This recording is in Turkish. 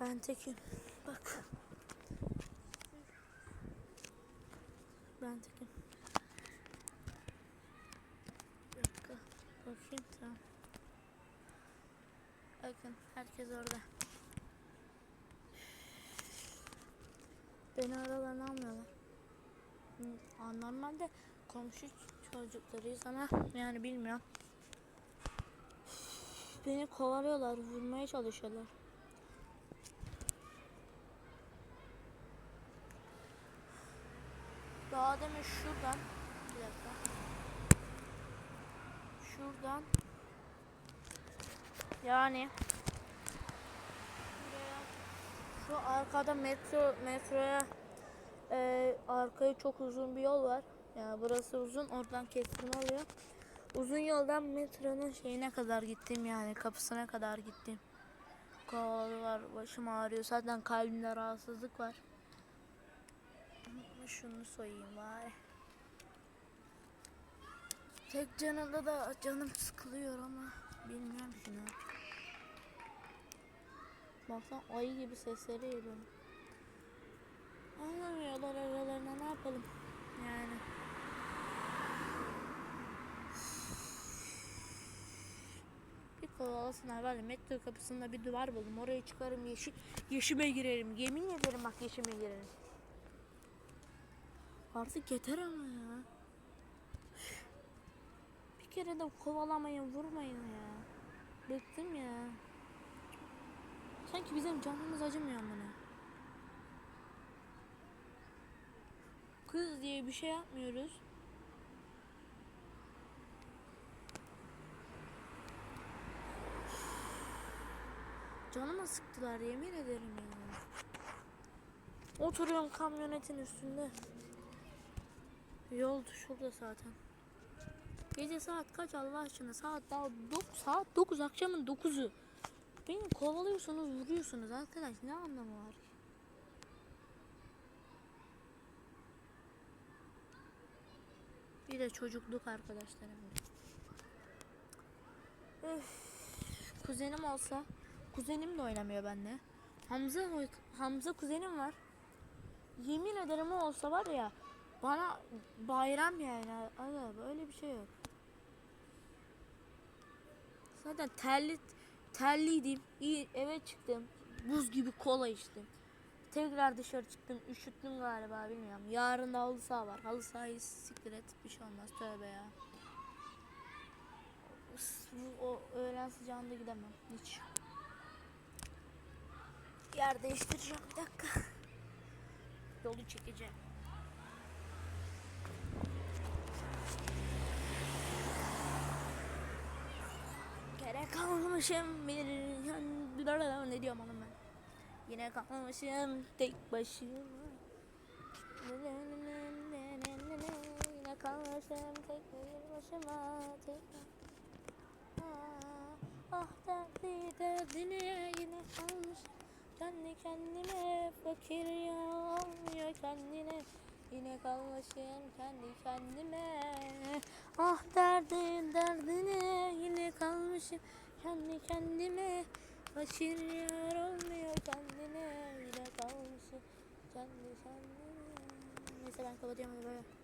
Ben tekim. Bak. Ben tekim. Bir dakika. Bakayım tamam. Bakın herkes orada. Beni aralarına almıyorlar. Normalde komşu çocuklarıyız ama yani bilmiyorum. Beni kovalıyorlar, vurmaya çalışıyorlar. Daha demin şuradan bir dakika. Şuradan yani şu arkada metro metroya e, arkaya çok uzun bir yol var. Yani burası uzun oradan kestirme oluyor. Uzun yoldan metronun şeyine kadar gittim yani kapısına kadar gittim. Kovaladılar başım ağrıyor zaten kalbimde rahatsızlık var. Şunu soyayım bari. Tek canında da canım sıkılıyor ama bilmiyorum ki ne. Baksana ayı gibi sesleri geliyor. Anlamıyorlar aralarına ne yapalım yani. Var ya metro kapısında bir duvar buldum. Oraya çıkarım yeşil, yeşime girerim. Yemin ederim bak yeşime girerim. Artık yeter ama ya. Bir kere de kovalamayın, vurmayın ya. Bıktım ya. Sanki bizim canımız acımıyor bana. Kız diye bir şey yapmıyoruz. Canıma sıktılar yemin ederim ya. Oturuyorum kamyonetin üstünde. Yol şurada zaten. Gece saat kaç Allah aşkına? Saat daha 9 saat 9 akşamın 9'u. Beni kovalıyorsunuz, vuruyorsunuz arkadaş. Ne anlamı var? Bir de çocukluk arkadaşlarım. Öf, kuzenim olsa, kuzenim de oynamıyor benimle. Hamza Hamza kuzenim var. Yemin ederim o olsa var ya bana bayram yani. Aga böyle bir şey yok. Zaten terli terliydim. İyi eve çıktım. Buz gibi kola içtim. Tekrar dışarı çıktım. Üşüttüm galiba bilmiyorum. Yarın da halı saha var. Halı sahayı siktir et. Bir şey olmaz. Tövbe ya. Bu, o öğlen sıcağında gidemem. Hiç. Yer değiştireceğim. Bir dakika. Yolu çekeceğim. Gerek kalmamışım bir ne diyorum oğlum ben. Yine kalmışım tek başıma. Yine kalmışım tek başıma. Tek Ah, ah derdi derdine yine kalmışım. Kendi kendime fakir ya olmuyor kendine. Yine kalmışım kendi kendime. Ah derdin derdine yine kalmışım kendi kendime. Fakir yar olmuyor kendine. Yine kalmışım kendi kendime. Neyse ben kapatıyorum bay.